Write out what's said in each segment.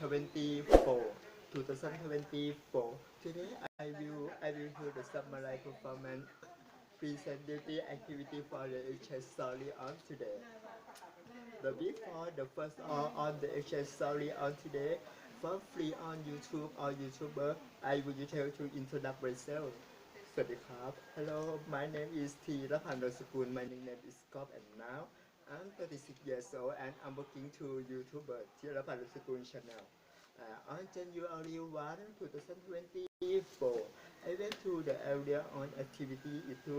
2024 2024 today I will I will hear the samurai performance present duty activity for the HS on today. The before the first hour on the HS Sally on today for free on YouTube or YouTuber I will tell to introduce myself. สวัสดีครับ Hello my name is T. รพันธ์ดลสกุล my name is Scott and now I'm 36 years old and I'm working to YouTuber ทีรพันธ์โดสกุล channel uh, on January 1 2024 I went to the area on activity into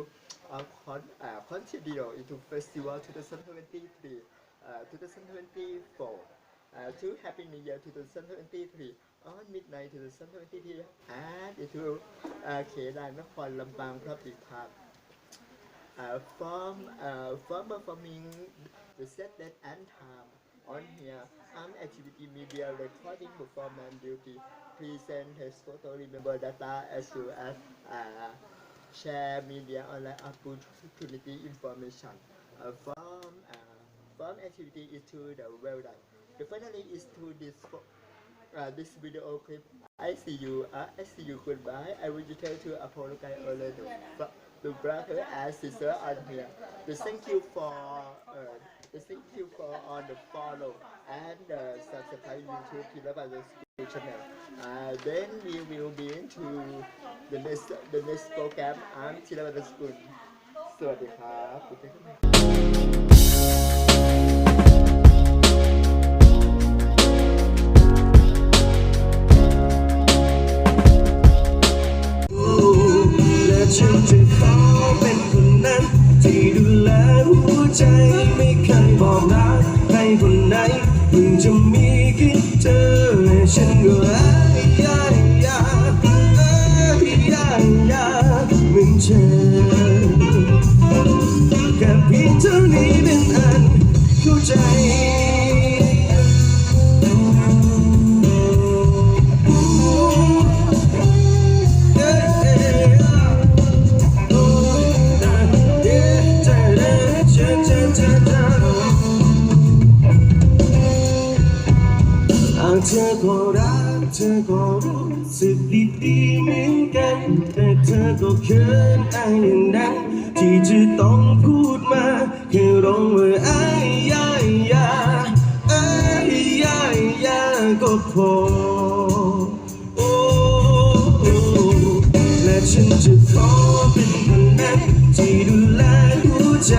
uh, con, uh, continue into festival 2023 uh, 2024 uh, to Happy New Year 2023 on midnight 2023 and into uh, เขดานครลำปางพระปิภาค uh, from uh, from performing the set that and time on here. I'm activity media recording performance duty. Present photo. Remember data as well as uh, share media online opportunity information. Uh, from uh, from activity is to the well done. The finally is to this uh, this video clip. I see you uh, I see you. Goodbye. I will tell to apologize earlier to, fr- to brother and sister on here the thank you for uh, the thank you for on the follow and uh, subscribe YouTube Pilabaya School channel uh, then we will be into the next the next program I'm Pilabaya School สวัสดีครับ หั ที่จะต้องพูดมาคือร้องว่าอายายยาอายายยาก็พอโอ้โอ้และฉันจะขอเป็นคนนั้นที่ดูแลหัวใจ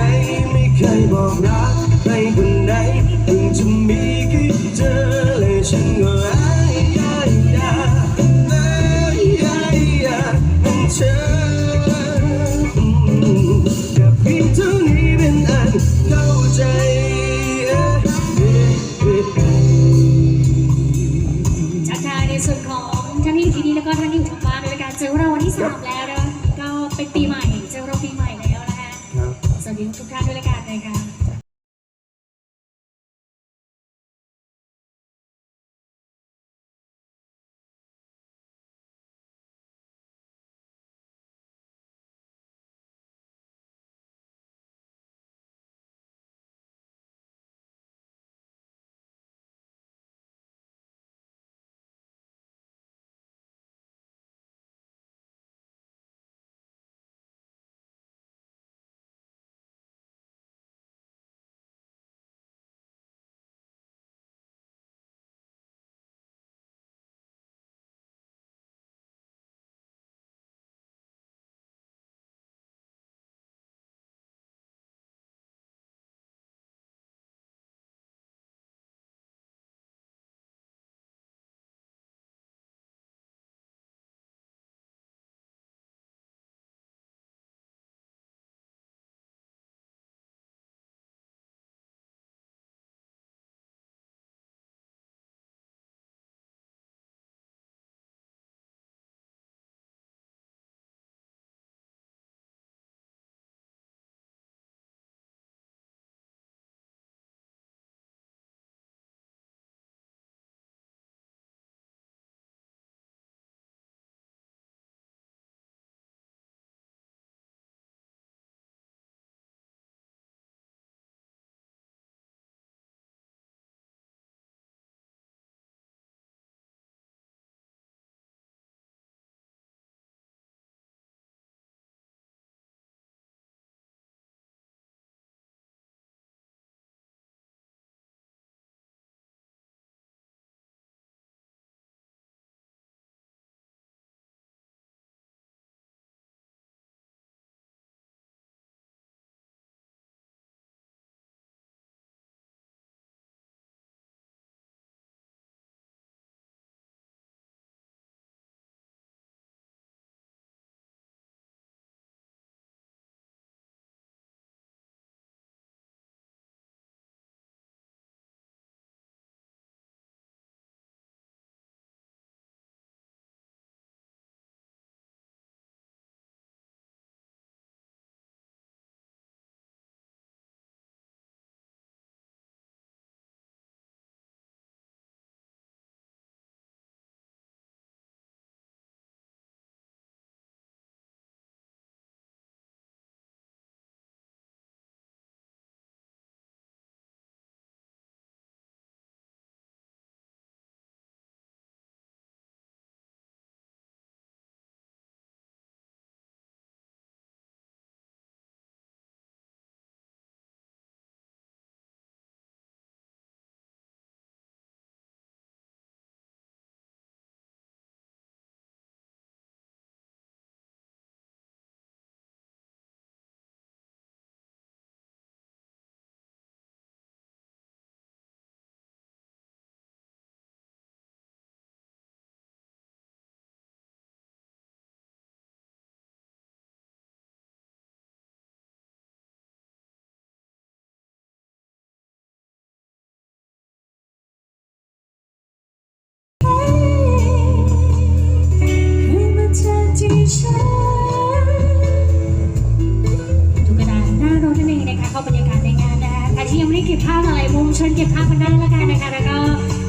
ชิญเก็บภาพกันได้แล้วกันนะคะแล้วก็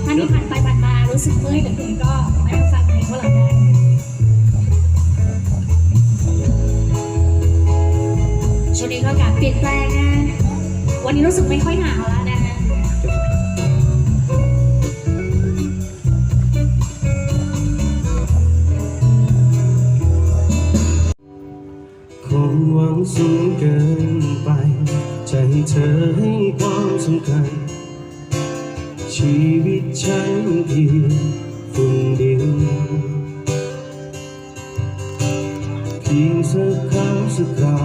ท่านที่ผ่านไปผ่านมารู้สึกเมื่อยเหลือเกินก็มานั่งฟังเพลงพวกเราได้ช่วงนี้ก็อากาศเปลี่ยนแปลงนะวันนี้รู้สึกไม่ค่อยหนาวแล้วนะฮะคงหวังสูงเกินไปใจเธอให้ความสำคัญ ชีวิตฉันเพียงฝุ่นเดียวเพียงสักครั้งสักครา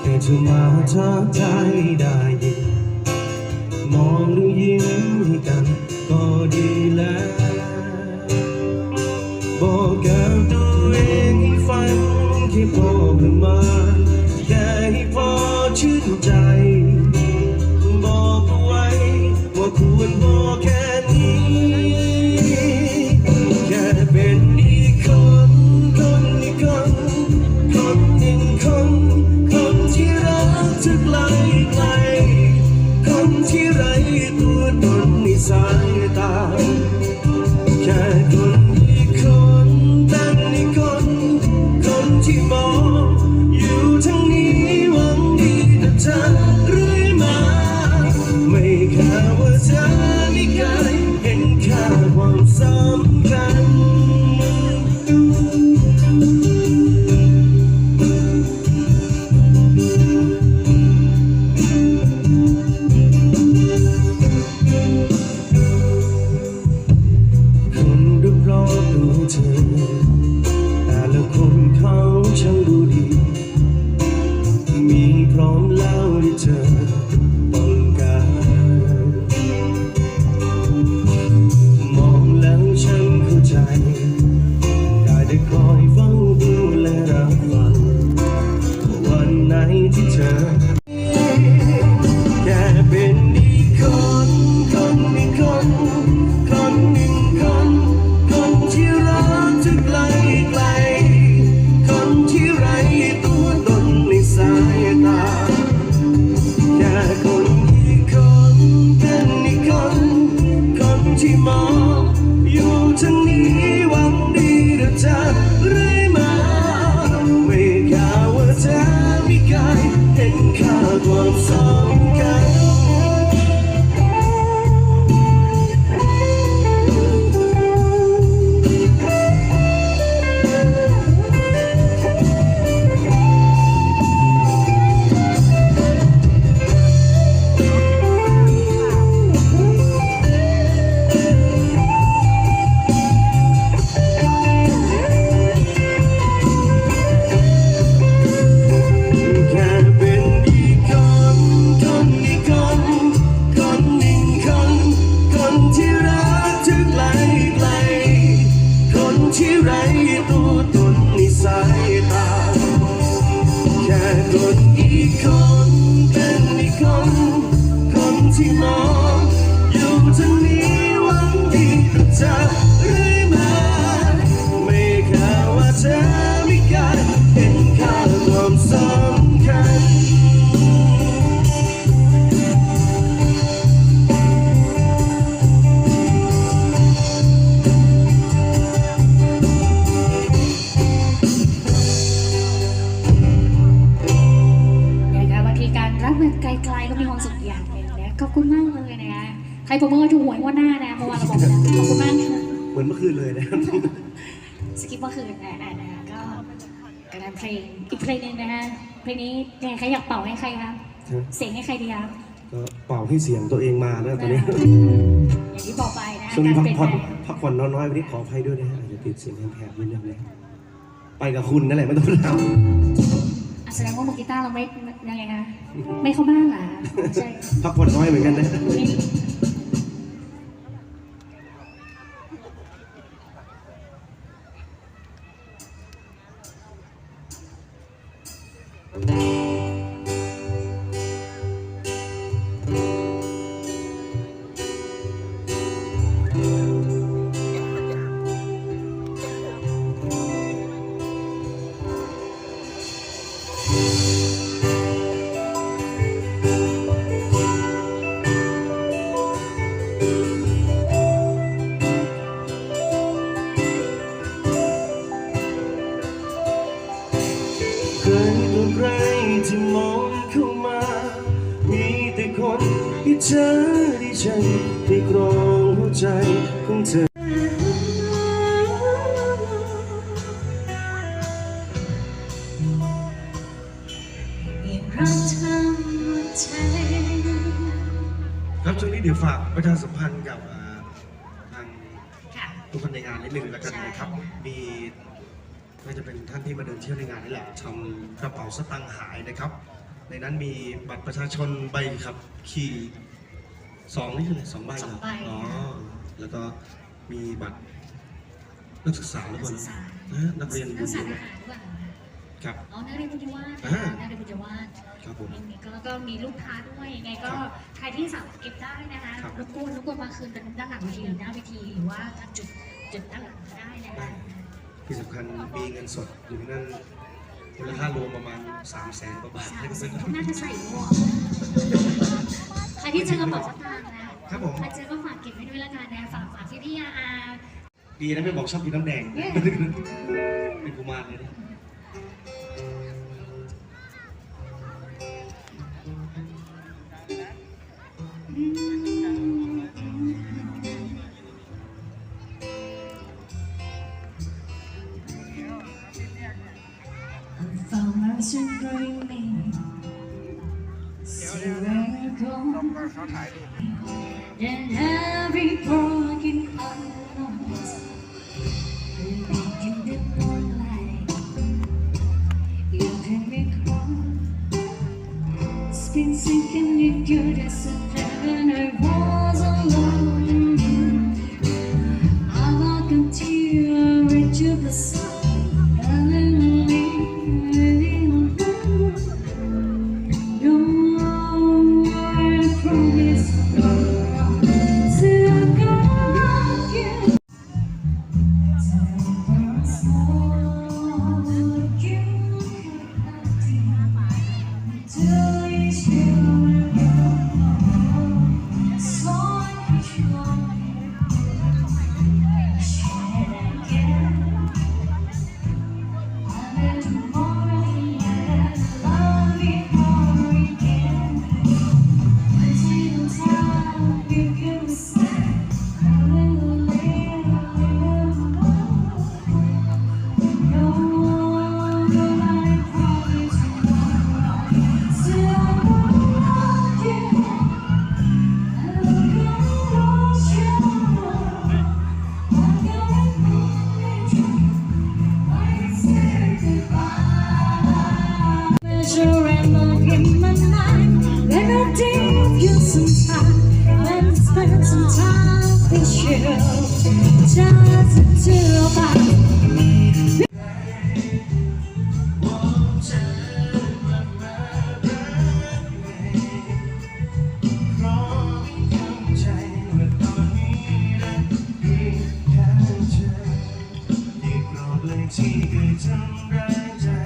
แค่เธอมาทักทายได้ยินมองหรือยิ้มให้กันก็ดีแล้ว บอกกับตัวเองให้ฟังแค่พอประม ที่ไร้ตัวตนในสายตา แค่คนอีกคนเป็นอีกคน คนที่มองอยู่ทางนี้หวังดีกับเธอ ใครโปรโมทถูกหวยงวดหน้านะเพราะว่าเราบอกแล้วขอบคุณมากค่ะเหมือนเมื่อคืนเลยนะ สกิปเมื่อคืนนะนะนะก็กำลังเพลงอีกเพลงหนึงนะฮะเพลงนี้ยังไงใครอยากเป่าให้ใครคะเสียงให้ใครดีคะก็เป่าให้เสียงตัวเองมานะตอนนี้อย่างที่บอกไปนะช่วงนี้กาพัรกเปลี่ยนผ่อนแปลงพักผ่อนน้อยๆวันนี้ขออภัยด้วยนะฮะอาจจะติดเสียงแหบๆนิดนึงนะไปกับคุณนั่นแหละไม่ต้องทอะแสดงว่ามือกีตาร์เราไม่ยังไงคะไม่เข้าบ้านเหรอใช่ำพักผ่อนน้อยเหมือนกันนะ ที่มองเข้ามา มีแต่คนที่เธอที่ฉันที่กรองหัวใจของเธอยังรักเธอหมดใจครับช่วงนี้เดี๋ยวฝากประชาสัมพันธ์กับอ่าทางค่ะทุกคนในงานนิดนึงแล้วกันนะครับมี น่าจะเป็นท่านที่มาเดินเที่ยวในงานนี่แหละทำกระเป๋าสตางค์หายนะครับ ในนั้นมีบัตรประชาชนใบขับขี่สองนี่คืออะไรสองใบเหรสอองใบ อ๋อแล้วก็มีบัตรนักศึกษาหรือเปล่านะนะนักเรียนนักศึกษาทหารหรือเปล่าครับ อ๋อนักเรียนปัญญวาสอ่า นักเรียนปัญญวาสครับผมยังมีก็แล้วก็มีลูกค้าด้วยยังไงก็ครับใครที่สามารถเก็บได้นะคะครับ รบกวนรบกวนมาคืนกันด้านหลังเวทีหรือหน้าเวทีหรือว่าทางจุดจุดด้านหลังก็ได้นะคะ ที่สำคัญมีเงินสดอยู่ในนั้นมูลค่ารวมประมาณ3 0 0แสนกว่าบาทสามให้สิเพื่บอนน่าจะใส่หมวกใครที่เจอกระเป๋าสตางค์นะครับผม ใครเจอก็ฝากเก็บไว้ด้วยละกันนะฝากฝากพี่พี่ๆอาอาดีนะไม่บอกชอบกินน้ำแดงเย้เป็นกุมารเลยนะ You're just you give me เล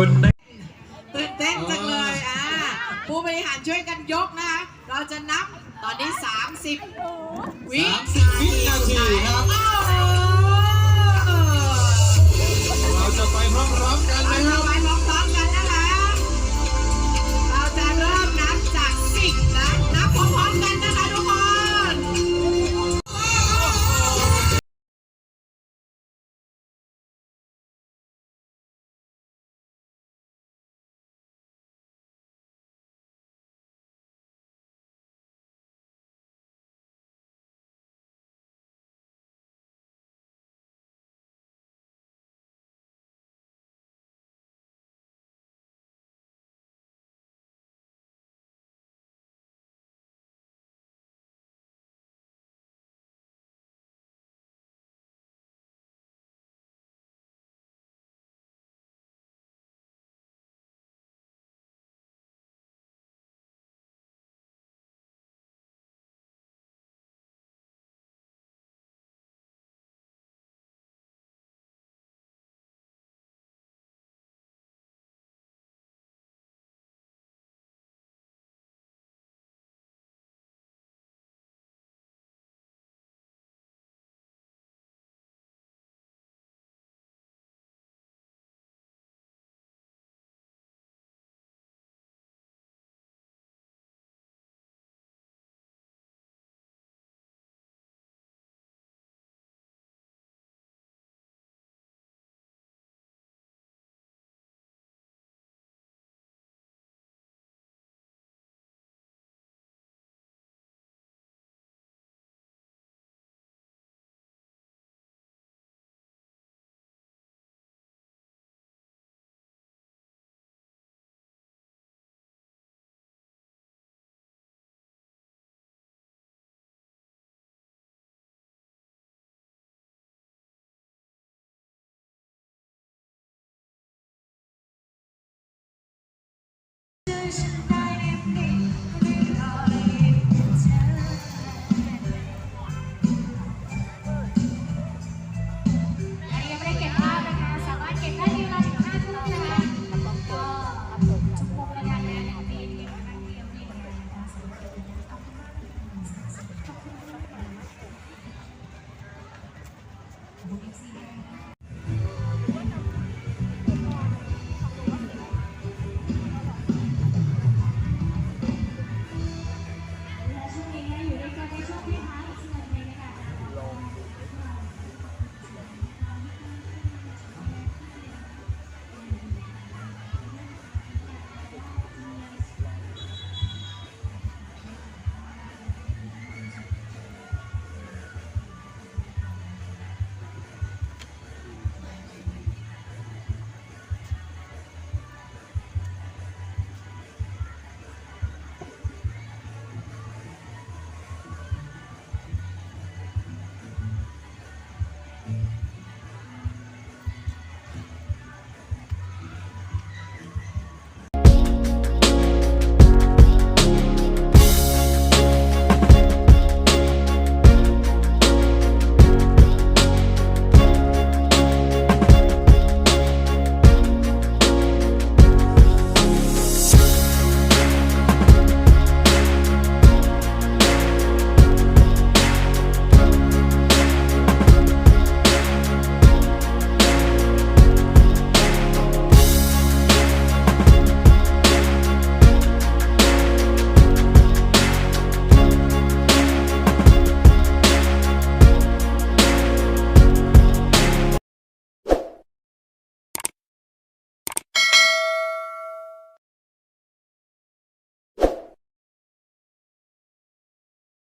ุณตื่นเต้นจังเลยอะผู้บริหารช่วยกันยกนะคะ เราจะนับตอนนี้ 30สามสิบวินาทีครับ